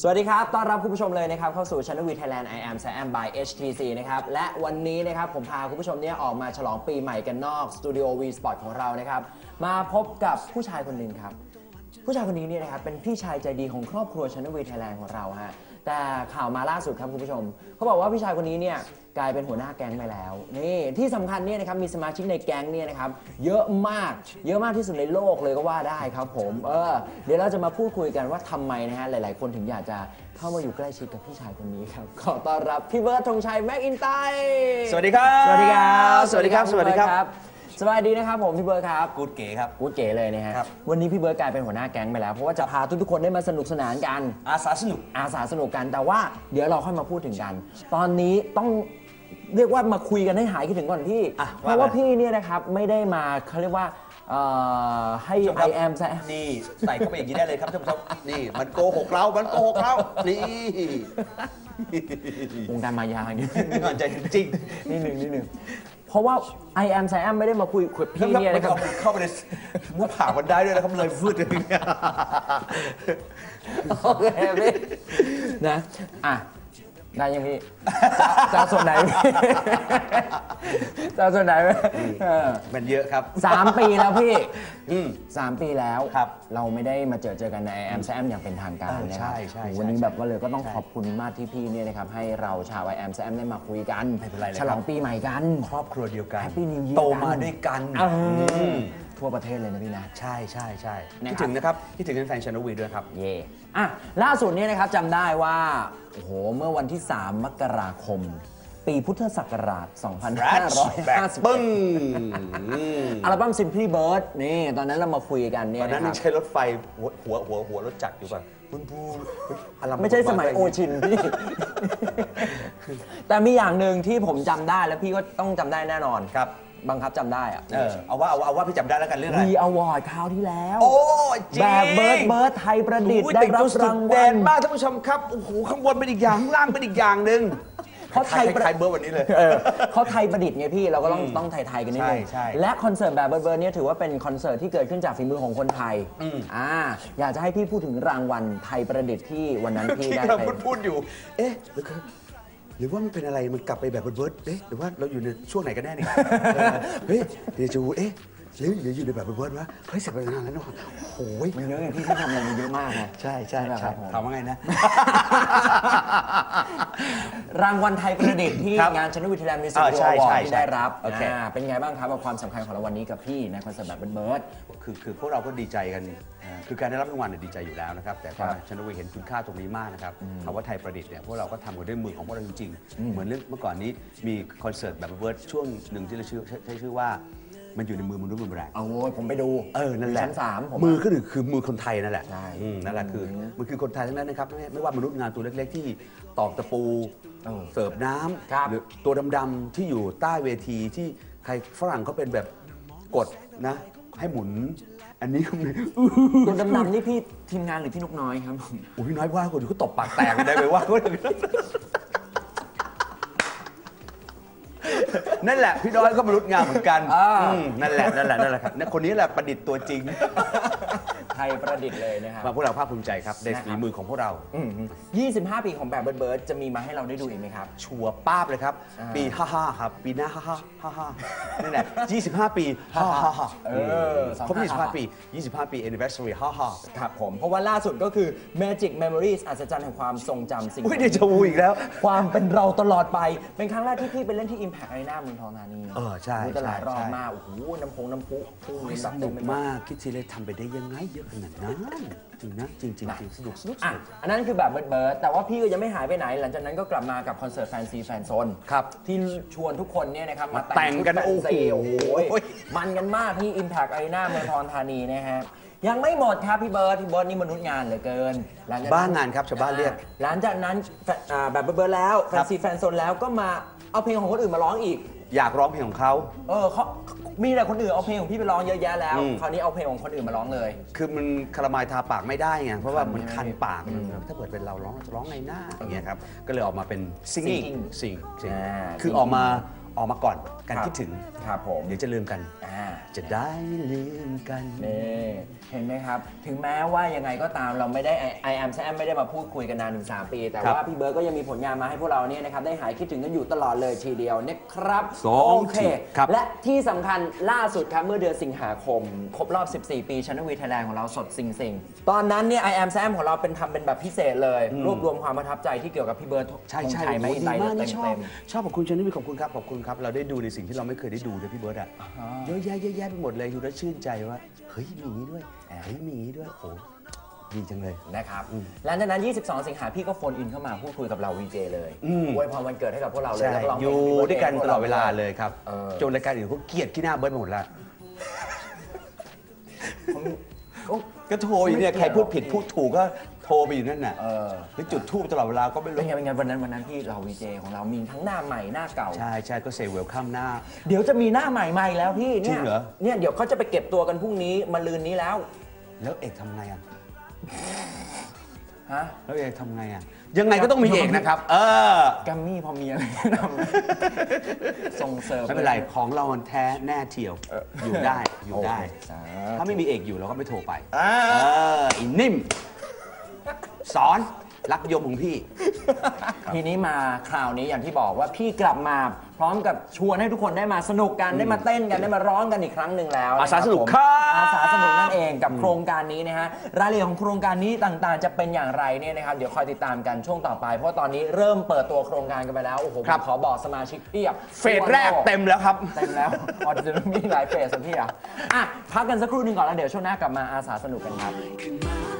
สวัสดีครับ ต้อนรับคุณผู้ชมเลยนะครับ เข้าสู่ Channel V Thailand I am Sam by HTC นะครับ และวันนี้นะครับ ผมพาคุณผู้ชมเนี่ยออกมาฉลองปีใหม่กันนอกสตูดิโอ V Sport ของเรานะครับ มาพบกับผู้ชายคนหนึ่งครับ ผู้ชายคนนี้เนี่ยนะครับเป็นพี่ชายใจดีของครอบครัว Channel V Thailand ของเราฮะแต่ข่าวมาล่าสุดครับคุณผู้ชมเขาบอกว่าพี่ชายคนนี้เนี่ยกลายเป็นหัวหน้าแก๊งไปแล้วนี่ที่สำคัญเนี่ยนะครับมีสมาชิกในแก๊งเนี่ยนะครับเยอะมากเยอะมากที่สุดในโลกเลยก็ว่าได้ครับผมเออเดี๋ยวเราจะมาพูดคุยกันว่าทำไมนะฮะหลาย ๆ คนถึงอยากจะเข้ามาอยู่ใกล้ชิดกับพี่ชายคนนี้ครับขอต้อนรับพี่เบิร์ดธงชัยแม็กอินไตสวัสดีครับ สวัสดีครับ สวัสดีครับ สวัสดีครับ สวัสดีนะครับผมพี่เบิร์ดครับกูดเก๋ครับ กูดเก๋เลยนะฮะครับ วันนี้พี่เบิร์ดกลายเป็นหัวหน้าแก๊งไปแล้ว เพราะว่าจะพาทุกๆคนได้มาสนุกสนานกัน อาสาสนุก อาสาสนุกกันแต่ว่าเดี๋ยวเราค่อยมาพูดถึงกัน ตอนนี้ต้องเรียกว่ามาคุยกันให้หายคิดถึงก่อนพี่ อะเพราะว่าว่ามาพี่เนี่ยนะครับไม่ได้มาเขาเรียกว่าเอ่อให้ I am ซะนี่ใส่เข้าไปอย่างนี้ได้เลยครับท่านผู้ชมนี่มันโกหกเรา มันโกหกเรา นี่วงการมายาอย่างนี้งานใจจริง นิดหนึ่งนิดหนึ่ง เพราะว่า I am ไซแอมไม่ได้มาคุยกับๆพี่เนี่ยมันะครับเอาเข้าไปในหน้าผากมันได้ด้วยนะครับเลยฟืดเลยเนี่ยโอเคพี่นะ อะได้ยังพี่จะเอาส่วนไหนพี่จะเอาส่วนไหนพี่เออมันเยอะครับ สามปีแล้วพี่ อืม สามปีแล้ว ครับเราไม่ได้มาเจอเจอกันในแอมแซมอย่างเป็นทางการเออนะคใช่รับใช่โอ้โหใช่วันนี้ใช่แบบว่าเลยก็ต้องใช่ขอบคุณมากที่พี่เนี่ยนะครับให้เราชาวไอแอมแซมได้มาคุยกันไม่เป็นไรเลยฉลองปีใหม่กัน ครอบครัวเดียวกัน Happy New Year โตมาด้วยกันเอออมทั่วประเทศเลยนะพี่นะ ใช่ใช่ใช่นะครับ คิดถึงนะครับคิดถึงแฟนชานวีด้วยครับ เย่อะล่าสุดเนี่ยนะครับจำได้ว่าโอ้โหเมื่อวันที่ 3 มกราคม ปีพุทธศักราชแบกปึ้ง2551 อัลบั้ม Simply Bird นี่ตอนนั้นเรามาคุยกันเนี่ตยอนนั้นนะคยัรับงใช้รถไฟหัวหัวหัวหัวรถจักรอยู่ป่ะปุ้นปูอะไรไม่ใช่สมัยโอชินพี่ แต่มีอย่างหนึ่งที่ผมจำได้แล้วพี่ก็ต้องจำได้แน่นอนครับ บังคับจำได้อะ เออเอาว่าเอาว่าเอาว่าพี่จำได้แล้วกันเรื่องอะไรวีอวอร์ดคราวที่แล้ว โอ้จริงแบบเบิร์ดเบิร์ดไทยประดิษฐ์โอ้ยได้แต่งรับตัวสุราดงเด่วัลนมากท่านผู้ชมครับโอ้โหข้างบนเป็นอีกอย่างข้างล่างเป็นอีกอย่างหนึ่ง เพราะไทยคล้ายๆเบอร์วันนี้เลย เออเขาไทยประดิษฐ์ไงพี่เราก็ต้องต้องไทยๆกันนิดนึงใช่ใช่และคอนเสิร์ตแบบเบิร์ดเบิร์ดเนี่ยถือว่าเป็นคอนเสิร์ตที่เกิดขึ้นจากฝีมือของคนไทยอืม อ่าอยากจะให้พี่พูดถึงรางวัลไทยประดิษฐ์ที่วันนั้นพี่ที่ได้กำลังไป พูดพูดอยู่ เอ๊ะหรือคือหรือว่ามันเป็นอะไรมันกลับไปแบบเบิร์ดๆเอ๊ะหรือว่าเราอยู่ในช่วงไหนกันแน่เนี่ยเออเฮ้ยเดจูเอ๊ะ หรือหรืออยู่ในแบบเบิร์ดๆวะเฮ้ยเสร็จไปนานแล้วเนาะโอ้ยมันเยอะไงพี่ที่ทำอะไรมันเยอะมากไงใช่ใช่ใช่ใช่ครับผม ถามว่าไงนะ รางวัลไทยประดิษฐ์ที่ครับงานชนวิทยาลัยมิวสิกอ่าวิดีใช่โอวอใช่ร์ที่ได้รับโอเค อ่าเป็นไงบ้างครับกับความสำคัญของรางวัลนี้กับพี่ในคอนเสิร์ตแบบเบิร์ดเบิร์ดคือคือพวกเราก็ดีใจกันอ่าคือการได้รับรางวัลเนี่ยดีใจอยู่แล้วนะครับ แต่ครัก็บชนวีเห็นคุณค่าตรงนี้มากนะครับคำว่าไทยประดิษฐ์เนี่ยพวกเราก็ทำกันด้วยมือของพวกเราจริงๆ เหมือนเรื่องเมื่อก่อนนี้มีคอนเสิร์ตแบบเวิร์ดช่วงหนึ่งที่เราชื่อใช้ใช้ชื่อว่า มันอยู่ในมือมนุษย์มือแรงเอาโว้ยผมไปดูเออนั่นแหละชั้นสามผมมือก็คือคือมือคนไทยนั่นแหละใช่อืมนั่นแหละคือมันคือคนไทยทั้งนั้นนะครับไม่ไม่ว่ามนุษย์งานตัวเล็ก ๆ ที่ตอกตะปูเออเสิร์ฟน้ครับำหรือตัวดำๆที่อยู่ใต้เวทีที่ใครฝรั่งเขาเป็นแบบกดนะ ให้หมุน อันนี้ก็มี ตัวดำๆนี่พี่ทีมงานหรือพี่นกน้อยครับโอ้พี่น้อยว่าคนอื่นเขาตบปากแตกได้ไปว่าคนอื่ นนั่นแหละพี่น้อยก็มนุษย์งานเหมือนกันอ่าอืมนั่นแหละนั่นแหละนั่นแหละครับเนี่ยคนนี้แหละประดิษฐ์ตัวจริง ไทยประดิษฐ์เลยนะครับมาพวกเราภาคภูมิใจครับในนะครับ ฝีมือของพวกเรา อืม25 ปีของแบบเบิร์ดเบิร์ดจะมีมาให้เราได้ดูอีกไหมครับ ชัวร์ป้าบเลยครับ อ่า ปี55ครับ ปีหน้า55 55นี่แหละ25ปี55เออครบ25ปี25ปี anniversary 55ครับผม เพราะว่าล่าสุดก็คือ Magic Memories อัศจรรย์แห่งความทรงจำสิ่งอุ้ยเดจาวูอีกแล้ว ความเป็นเราตลอดไป เป็นครั้งแรกที่พี่ไปเล่นที่ Impact Arena เมืองทองธานีเออใช่ดูตลาดใช่รอบใช่มากโอ้โหน้ำพงน้ำพุพุ่งสแบบเต็นุมกไปหดมากคิดทีเลยทำไปได้ยังไงเยอะขนาดนั้นจริงนะจริงจริงจริงสนุกสนุกสอะนุก อันนั้นคือแบบเบิร์ดเบิร์ดแต่ว่าพี่ก็ยังไม่หายไปไหน หลังจากนั้นก็กลับมากับคอนเสิร์ตแฟนซีแฟนโซนครับที่ชวนทุกคนเนี่ยนะครับมาแต่งกันชุดแฟซีโอ้โอ้โหโหมันกันมากที่ Impact Arena เมืองทองธานีนะฮะยังไม่หมดครับพี่เบิร์ดพี่เบิร์ดนี่มนุษย์งานเหลือเกินหลังจาก บ้างานครับชาวบ้านเรียก หลังจากนั้นแฟนอ่าแบบเบิร์ดๆแล้วแฟครันบซีแฟนโซนแล้วก็มาเอาเพลงของคนอื่นมาร้องอีก อยากร้องเพลงของเขา เออเขามีแต่คนอื่นเอาเพลงของพี่ไปร้องเยอะแยะแล้ว อืม คราวนี้เอาเพลงของคนอื่นมาร้องเลย คือมันคาราไมายทาปากไม่ได้ไง เพราะว่ามันคัคันนใช่ไหมปากมันแบบถ้าเกิดเป็นเราร้องจะร้องไงหน้าอย่างเงี้ยครับ ก็เลยออกมาเป็น singing Singing sing sing อ่า คือออกมาออกมาก่อนการครับคิดถึง ครับผม เดี๋ยวจะลืมกันอ่า จะได้ลืมกัน นี่เห็นไหมครับ ถึงแม้ว่ายังไงก็ตามเราไม่ได้ I am Sam ไม่ได้มาพูดคุยกันนานถึง 3 ปี แต่ครับว่าพี่เบิร์ดก็ยังมีผลงานมาให้พวกเราเนี่ยนะครับได้หายคิดถึงกันอยู่ตลอดเลยทีเดียวนะครับสองโอเคทีครับและที่สำคัญล่าสุดครับเมื่อเดือนสิงหาคม ครบรอบ 14 ปีชันวีไทยแลนด์ของเราสดสิงสิงตอนนั้นเนี่ย I am Sam ของเราเป็นทำเป็นแบบพิเศษเลย รวบรวมความประทับใจที่เกี่ยวกับพี่เบิร์ดใช่ใช่ธงชัยไม่โอ้โหไตดีมากเต็นี่มชอบเต็มชอบขอบคุณชนนี่ขอบคุณครับขอบคุณครับเราได้ดูในสิ่งที่เราไม่เคยได้ดูเลยพี่เบิร์ดอะเยอะแยะเยอะแยะไปหมดเลยดูแล้วชื่นใจว่า เฮ้ยมีอย่างนี้ด้วยเฮ้ยมีอย่างนี้ด้วยโอ้ดีจังเลย นะครับหลังจากนั้น 22 สิงหาพี่ก็โฟนอินเข้ามาพูดคุยกับเราวีเจเลยอืม อวยพรวันเกิดให้กับพวกเราเลยใช่แล้วก็ร้องเพอลง ยู่ Happy Birthday ด้วยกันให้พตกลรอดเวลาเลยครับเออ จนรายการอื่นเขาเกลียดที่หน้าเบิร์ดไปหมดละผมโอ้ก็โทรอยู่เนี่ยใครพูดผิดพูดถูกก็ โทรไปอยู่นั่นน่ะเออ หรือจุดทูบตลอดเวลาก็ไม่เป็นรู้ไงเป็นไงวันนั้นวันนั้นพี่เราวีเจของเรามีทั้งหน้าใหม่หน้าเก่า ใช่ใช่ก็เซเวลข้ามหน้า เดี๋ยวจะมีหน้าใหม่มาอีกแล้วพี่จริเนี่ยงเหรอ เนี่ยเดี๋ยวเขาจะไปเก็บตัวกันพรุ่งนี้มาลืนนี้แล้วแล้วเอกทำไงอะ ฮะแล้วเอกทำไงอะ ยังไงก็ต้องมีเอกนะครับ เออ แกัมมี่พอมีอะไรแนะนำไหมส่งเสริมไม่เป็นไร ของเรามันแท้แน่เทียว อยู่ได้ อยู่ได้ โเคสาธุ ถ้าไม่มีเอกอยู่เราก็ไม่โทรไปอ่าเอออีนิ่ม สอนรักยมของพี่ ทีนี้มาคราวนี้อย่างที่บอกว่าพี่กลับมาพร้อมกับชวนให้ทุกคนได้มาสนุกกันได้มาเต้นกันได้มาร้องกันอีกครั้งหนึ่งแล้วอาสาสนุกผมครับอาสาสนุกนั่นเองกับโครงการนี้นะฮะรายละเอียดของโครงการนี้ต่างๆ จะเป็นอย่างไรเนี่ยนะครับเดี๋ยวคอยติดตามกันช่วงต่อไป เพราะตอนนี้เริ่มเปิดตัวโครงการกันไปแล้วโอ้โหผมครับขอบอกสมาชิกเพียบ เฟสแรกเต็มแล้วครับ เต็มแล้วออจะมีหลายเฟสอะพี่อะอะ พักกันสักครู่หนึ่งก่อนแล้วเดี๋ยวช่วงหน้ากลับมาอาสาสนุกกันครับ ขึ้นมา